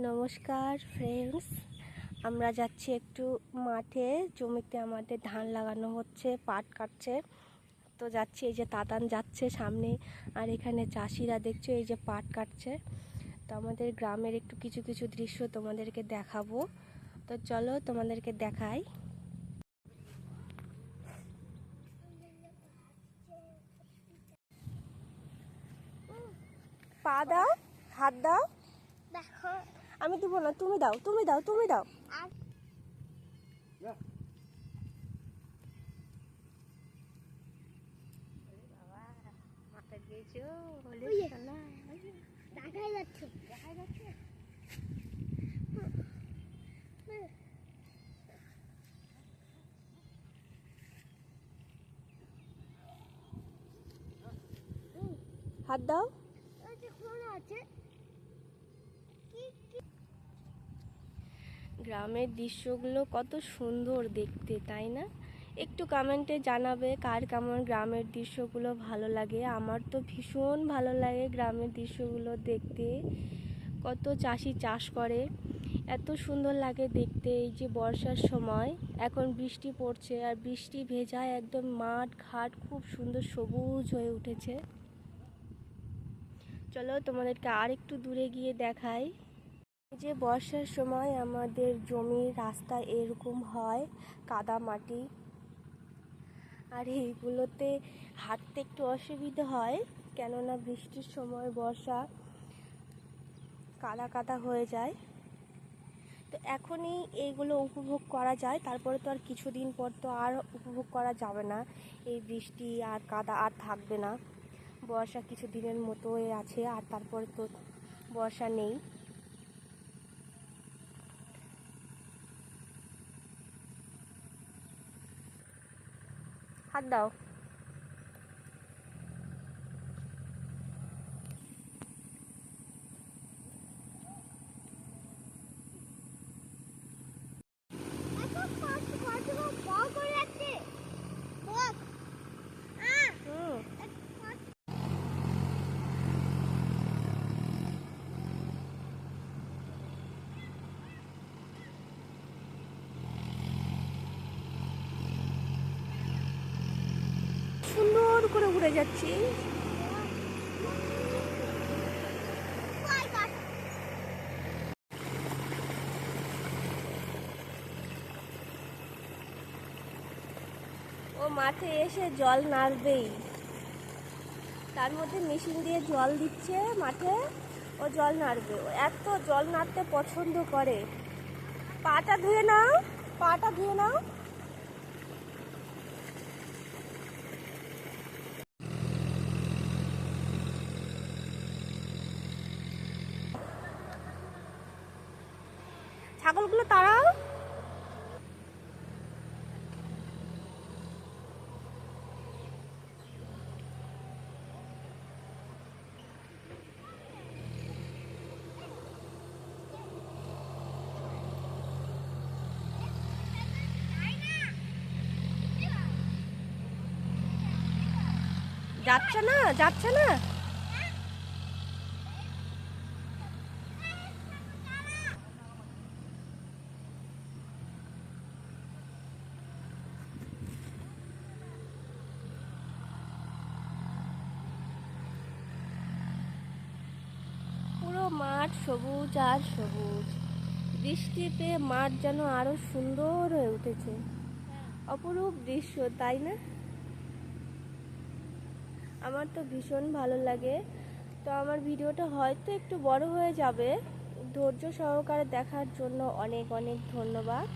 নমস্কার ফ্রেন্ডস আমরা যাচ্ছি একটু মাঠে। জমিতে আমাদের ধান লাগানো হচ্ছে, পাট কাটছে। তো যাচ্ছি, এই যে তাতান যাচ্ছে সামনে। আর এখানে চাষিরা দেখছ, এই যে পাট কাটছে। তো আমাদের গ্রামের একটু কিছু কিছু দৃশ্য তোমাদেরকে দেখাবো। তো চলো তোমাদেরকে দেখাই। পা দাও, হাত দাও। আমি দিব না তুমি দাও তুমি দাও তুমি দাও। আর মাথা দিয়েছ গ্রামের দৃশ্যগুলো কত সুন্দর দেখতে, তাই না? একটু কমেন্টে জানাবে কার কেমন গ্রামের দৃশ্যগুলো ভালো লাগে। আমার তো ভীষণ ভালো লাগে গ্রামের দৃশ্যগুলো দেখতে। কত চাষি চাষ করে, এত সুন্দর লাগে দেখতে এই যে বর্ষার সময়। এখন বৃষ্টি পড়ছে আর বৃষ্টি ভেজায় একদম মাঠ ঘাট খুব সুন্দর সবুজ হয়ে উঠেছে। চলো তোমাদেরকে আর একটু দূরে গিয়ে দেখাই। যে বর্ষার সময় আমাদের জমির রাস্তা এরকম হয়, কাদা মাটি। আর এইগুলোতে হাঁটতে একটু অসুবিধা হয়, কেননা বৃষ্টির সময় বর্ষা কাদা কাদা হয়ে যায়। তো এখনই এইগুলো উপভোগ করা যায়, তারপরে তো আর কিছুদিন পর তো আর উপভোগ করা যাবে না। এই বৃষ্টি আর কাদা আর থাকবে না। বর্ষা কিছু দিনের মতোই আছে, আর তারপরে তো বর্ষা নেই। হাত দাও সুন্দর করে উড়ে যাচ্ছি? ও মাঠে এসে জল নাড়বেই। তার মধ্যে মেশিন দিয়ে জল দিচ্ছে মাঠে, ও জল নাড়বে। ও এত জল নাড়তে পছন্দ করে। পাটা ধুয়ে নাও, পাটা ধুয়ে নাও। ছাগলগুলো তাড়াও। যাচ্ছে না যাচ্ছে না পুরো মাঠ সবুজ আর সবুজ। বৃষ্টিতে মাঠ যেন আরও সুন্দর হয়ে উঠেছে। অপরূপ দৃশ্য, তাই না? আমার তো ভীষণ ভালো লাগে। তো আমার ভিডিওটা হয়তো একটু বড় হয়ে যাবে। ধৈর্য সহকারে দেখার জন্য অনেক অনেক ধন্যবাদ।